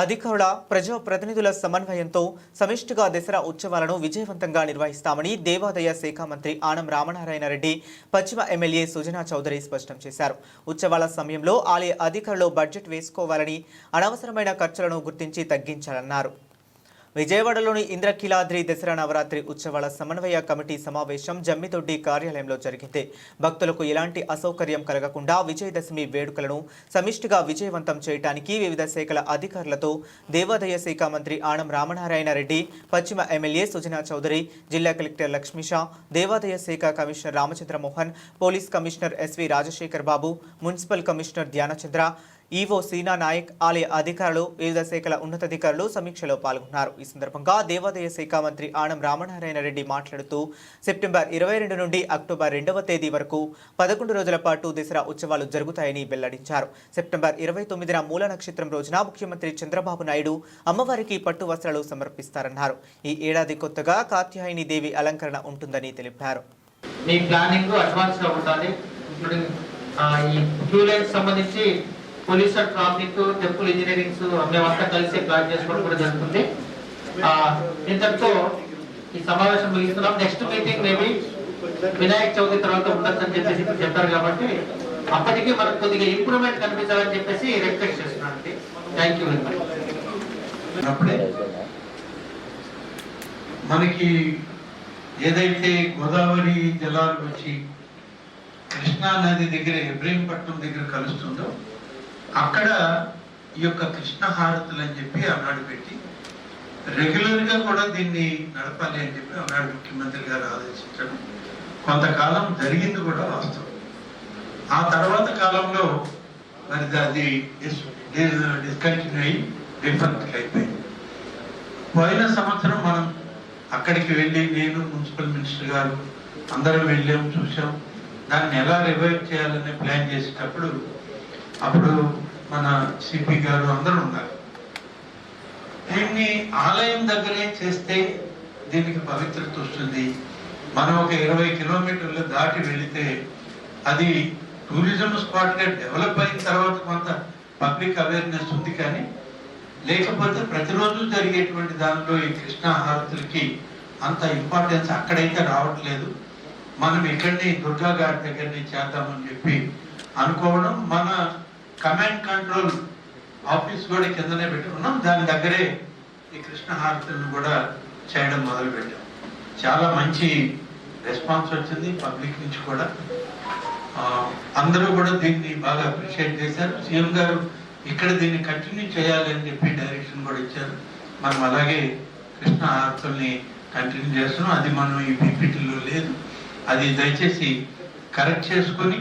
అధికారుల ప్రజాప్రతినిధుల సమన్వయంతో సమిష్టిగా దసరా ఉత్సవాలను విజయవంతంగా నిర్వహిస్తామని దేవాదాయ శాఖ మంత్రి ఆనం రామనారాయణ రెడ్డి పశ్చిమ ఎమ్మెల్యే సుజనా చౌదరి స్పష్టం చేశారు. ఉత్సవాల సమయంలో ఆలయ అధికారులు బడ్జెట్ వేసుకోవాలని అనవసరమైన ఖర్చులను గుర్తించి తగ్గించాలన్నారు. విజయవాడలోని ఇంద్రకీలాద్రి దసరా నవరాత్రి ఉత్సవాల సమన్వయ కమిటీ సమావేశం జమ్మిదొడ్డి కార్యాలయంలో జరిగింది. భక్తులకు ఎలాంటి అసౌకర్యం కలగకుండా విజయదశమి వేడుకలను సమిష్టిగా విజయవంతం చేయడానికి వివిధ శాఖల అధికారులతో దేవాదాయ శాఖ మంత్రి ఆనం రామనారాయణ రెడ్డి పశ్చిమ ఎమ్మెల్యే సుజనా చౌదరి జిల్లా కలెక్టర్ లక్ష్మీషా దేవాదాయ శాఖ commissioner Ramachandra Mohan police commissioner SV Rajasekhar Babu municipal commissioner Dhyanachandra EO Seena Nayak ఆలయ అధికారులు వివిధ శాఖల ఉన్నతాధికారులు సమీక్షలో పాల్గొన్నారు. ఈ సందర్భంగా దేవాదాయ శాఖ మంత్రి ఆనం రామనారాయణ రెడ్డి మాట్లాడుతూ సెప్టెంబర్ ఇరవై రెండు నుండి అక్టోబర్ రెండవ తేదీ వరకు పదకొండు రోజుల పాటు దసరా ఉత్సవాలు జరుగుతాయని వెల్లడించారు. సెప్టెంబర్ ఇరవై తొమ్మిదిన మూల నక్షత్రం రోజున ముఖ్యమంత్రి చంద్రబాబు నాయుడు అమ్మవారికి పట్టు వస్త్రాలు సమర్పిస్తారన్నారు. ఈ ఏడాది కొత్తగా కాత్యాయని దేవి అలంకరణ ఉంటుందని తెలిపారు. మీ ప్లానింగ్ అడ్వాన్స్గా ఉండాలి ఈ సంబంధించి police and traffic temple engineerings మేమంతా కలిసి ప్లాన్ చేసుకోవడం కూడా జరుగుతుంది. ఇంతటితో ఈ సమావేశం ముగిస్తున్నాం. Next meeting maybe Vinayaka Chavithi తర్వాత ఉండొచ్చని చెప్పేసి చెప్పారు కాబట్టి అప్పటికి మనకు కొద్దిగా ఇంప్రూవ్మెంట్ కనిపించాలని చెప్పేసి రిక్వెస్ట్ చేస్తున్నాను థ్యాంక్ యూ మచ్ అప్పుడే మనకి ఏదైతే గోదావరి జలాలు వచ్చి కృష్ణా నది దగ్గర ఇబ్రహీంపట్నం దగ్గర కలుస్తుందో అక్కడ ఈ యొక్క కృష్ణ హారతులు అని చెప్పి ఆనాడు పెట్టి రెగ్యులర్గా కూడా దీన్ని నడపాలి అని చెప్పి ఆనాడు ముఖ్యమంత్రి గారు ఆలోచించడం కొంతకాలం జరిగింది కూడా వాస్తవం. ఆ తర్వాత కాలంలో మరి అది డిస్కంటిన్యూ అయ్యి డిఫరెంట్ అయిపోయింది పోయిన సంవత్సరం మనం అక్కడికి వెళ్ళి నేను మున్సిపల్ మినిస్టర్ గారు అందరం వెళ్ళాం చూసాం దాన్ని ఎలా రివైవ్ చేయాలని ప్లాన్ చేసేటప్పుడు అప్పుడు మన సిపి గారు అందరూ ఉన్నారు దీన్ని ఆలయం దగ్గరే చేస్తే దీనికి పవిత్రత వస్తుంది మనం ఒక ఇరవై కిలోమీటర్లు దాటి వెళితే అది టూరిజం స్పాట్గా డెవలప్ అయిన తర్వాత కొంత పబ్లిక్ అవేర్నెస్ ఉంది కానీ లేకపోతే ప్రతిరోజు జరిగేటువంటి దానిలో ఈ కృష్ణ హారతులకి అంత ఇంపార్టెన్స్ అక్కడైతే రావట్లేదు. మనం ఇక్కడిని దుర్గా గారి దగ్గరని చేద్దామని చెప్పి అనుకోవడం మన కమాండ్ కంట్రోల్ ఆఫీస్ కూడా కిందనే పెట్టుకున్నాం. దాని దగ్గరే ఈ కృష్ణ హారతులను కూడా చేయడం మొదలు పెట్టాం చాలా మంచి రెస్పాన్స్ వచ్చింది పబ్లిక్ నుంచి కూడా. అందరూ కూడా దీన్ని బాగా అప్రిషియేట్ చేశారు. సీఎం గారు ఇక్కడ దీన్ని కంటిన్యూ చేయాలి అని చెప్పి డైరెక్షన్ కూడా ఇచ్చారు. మనం అలాగే కృష్ణ హారతుల్ని కంటిన్యూ చేస్తున్నాం. అది మనం ఈ పీపీటీలో లేదు. అది దయచేసి కరెక్ట్ చేసుకొని